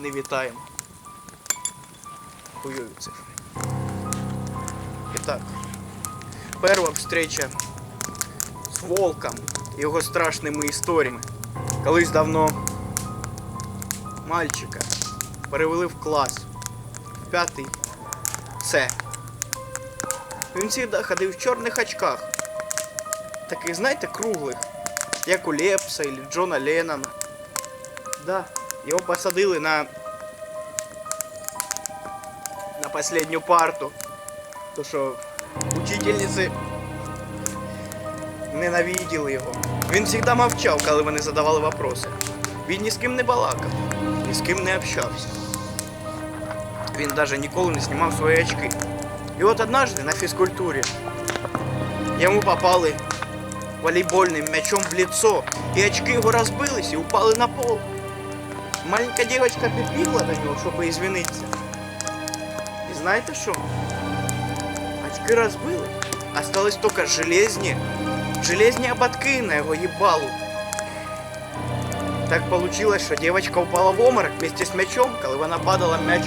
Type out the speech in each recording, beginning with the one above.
не вітаємо. Хуйові цифри. І так. Перша встреча з волком і його страшними історіями. Колись давно мальчика перевели в клас в п'ятий С. Він завжди ходив в чорних очках. Таких, знаєте, круглих. Як у Лепса или Джона Леннона. Да, його посадили на на последню парту. То що учительниці ненавиділи його. Він завжди мовчав, коли вони задавали вопроси. Він ні з ким не балакав, ні з ким не общався. Він навіть ніколи не знімав свої очки. І от однажды на фізкультурі йому попали волейбольным мячом в лицо, и очки его разбились и упали на пол. Маленькая девочка підбігла до нього, щоб извиниться. І знаєте що? Очки розбили. Осталось только железні, железні ободки на його їбалу. Так получилось, що девочка упала в оморок вместе з мячом, коли вона падала, мяч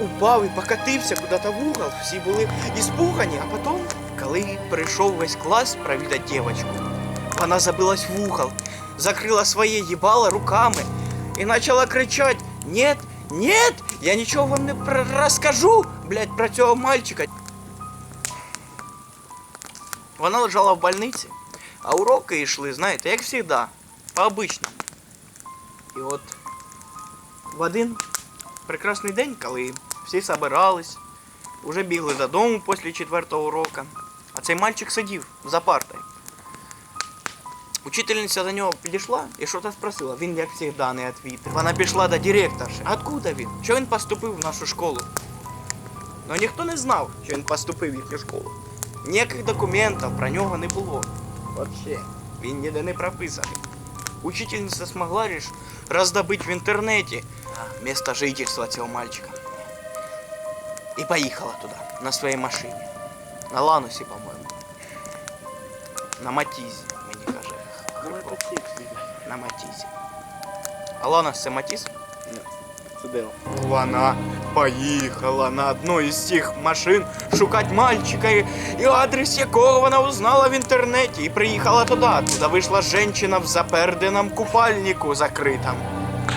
упав і покатився куди-то в угол. Всі були іспугані, а потім, коли прийшов весь клас провідати дівчинку, вона забилась в угол, закрила своє їбало руками і почала кричати: Нет, нет, я нічого вам не про- розкажу, блядь, про цього мальчика. Вона лежала в больниці, а уроки йшли, знаєте, як завжди, по-обичному. І от в один прекрасний день, коли всі собирались, уже бігли додому після четвертого урока, а цей мальчик сидів за партою. Учительниця до нього підійшла і щось спросила. Він, як завжди, не відповів. Вона пішла до директорши. Откуда він? Що він поступив в нашу школу? Ну ніхто не знав, що він поступив в їхню школу. Ніяких документів про нього не було. Вообще, він ніде не прописаний. Учительниця змогла лишь раздобыть в интернете место жительства цього мальчика. І поїхала туди, на своїй машині. На Ланусі, по-моєму. На Матізі, На матісі. А Ланус це матіс? Сюди. Вона поїхала на одну із цих машин шукати мальчика, і і адрес якого вона узнала в інтернеті. І приїхала туди. Туди вийшла жінка в заперденому купальнику закритому.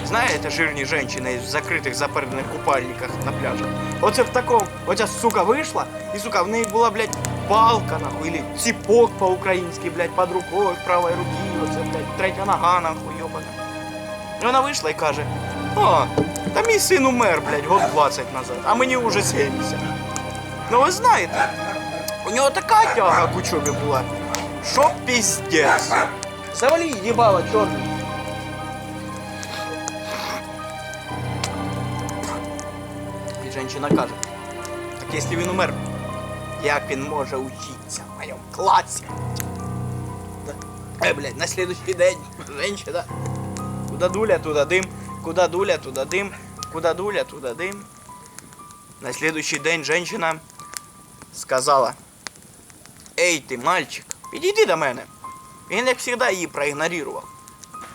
Знаєте, жирні жінки в закритих запердених купальниках на пляжі? Оце в такому. Оця сука вийшла, і сука, в неї була, блядь, палка, нахуй, или ціпок по-українськи, блядь, під рукою, в правій руці, оце, блядь, третя нога, нахуй, йобана. І вона вийшла і каже: О, та мій син умер, блядь, год 20 назад, а мені вже 70. Ну ви знаєте, у нього така тяга к учобі була, що піздець. Завали їбало, чорний. І жінка каже, так якщо він умер, як він може учитися в моєму класі? Е, блядь, на следующий день женщина Куда дуля, туда дым. Куда дуля, туда дым. Куда дуля, туда дым. На следующий день женщина сказала: Ей, ти мальчик, підійди до мене. Він, як завжди, її проігнорував.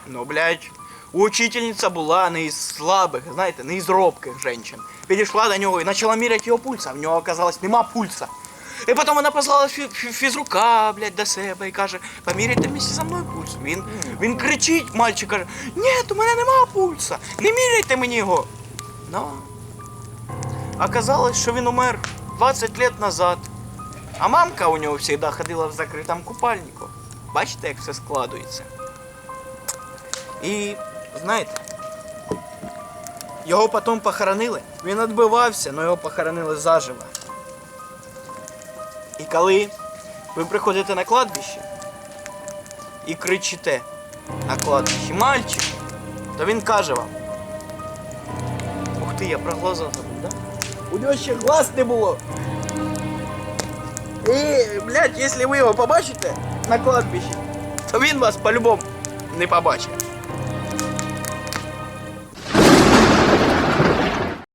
Ну, блядь, учительниця була не із слабих, знаєте, не із робких женщин. Підійшла до нього і почала міряти його пульс, а в нього оказалось нема пульса. І потім вона послала фі- фі- фізрука, блядь, до себе і каже, поміряйте вместе зі мною пульс. Він, він кричить, мальчик каже, ні, у мене нема пульса, не міряйте мені його. Ну, оказалось, що він умер 20 лет назад. А мамка у нього завжди ходила в закритому купальнику. Бачите, як все складується. І знаєте, його потім похоронили. Він відбивався, але його похоронили заживо. І коли ви приходите на кладбище і кричите на кладбищі мальчик, то він каже вам. Ух ти, я про глаза забув, да? У нього ще глаз не було. І, блядь, якщо ви його побачите на кладбищі, то він вас по-любому не побачить.